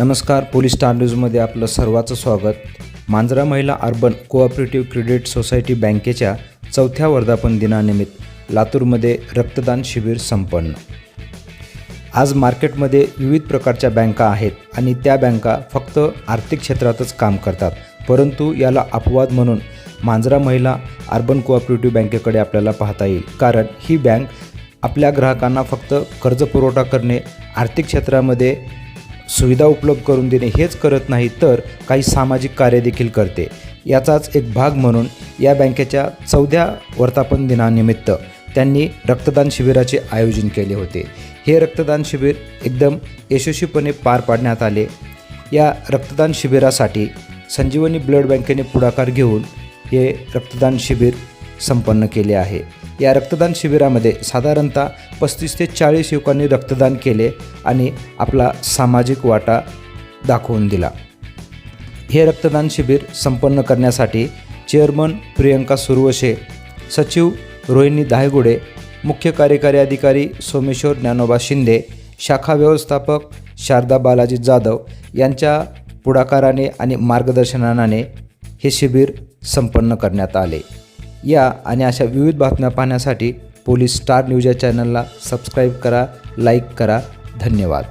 नमस्कार police star न्यूजमध्ये आपलं सर्वाचं स्वागत. मांजरा महिला अर्बन कोऑपरेटिव्ह क्रेडिट सोसायटी बँकेच्या चौथ्या वर्धापन दिनानिमित्त लातूरमध्ये रक्तदान शिबिर संपन्न. आज मार्केटमध्ये विविध प्रकारच्या बँका आहेत आणि त्या बँका फक्त आर्थिक क्षेत्रातच काम करतात परंतु याला अपवाद म्हणून मांजरा महिला अर्बन कोऑपरेटिव्ह बँकेकडे आपल्याला पाहता येईल. कारण ही बँक आपल्या ग्राहकांना फक्त कर्ज पुरवठा करणे आर्थिक क्षेत्रामध्ये सुविधा उपलब्ध करून देणे हेच करत नाही तर काही सामाजिक कार्य देखील करते. याचाच एक भाग म्हणून या बँकेच्या चौथ्या वर्धापन दिनानिमित्त त्यांनी रक्तदान शिबिराचे आयोजन केले होते. हे रक्तदान शिबिर एकदम यशस्वीपणे पार पाडण्यात आले. या रक्तदान शिबिरासाठी संजीवनी ब्लड बँकेने पुढाकार घेऊन हे रक्तदान शिबिर संपन्न केले आहे. या रक्तदान शिबिरामध्ये साधारणतः पस्तीस ते चाळीस युवकांनी रक्तदान केले आणि आपला सामाजिक वाटा दाखवून दिला. हे रक्तदान शिबिर संपन्न करण्यासाठी चेअरमन प्रियंका सुरवशे सचिव रोहिणी दायगुडे मुख्य कार्यकारी अधिकारी सोमेश्वर ज्ञानोबा शिंदे शाखा व्यवस्थापक शारदा बालाजी जाधव यांच्या पुढाकाराने आणि मार्गदर्शनाने हे शिबिर संपन्न करण्यात आले. या आणि अशा विविध बातम्या पाहण्यासाठी पोलीस स्टार न्यूज या चॅनलला सबस्क्राईब करा लाईक करा. धन्यवाद.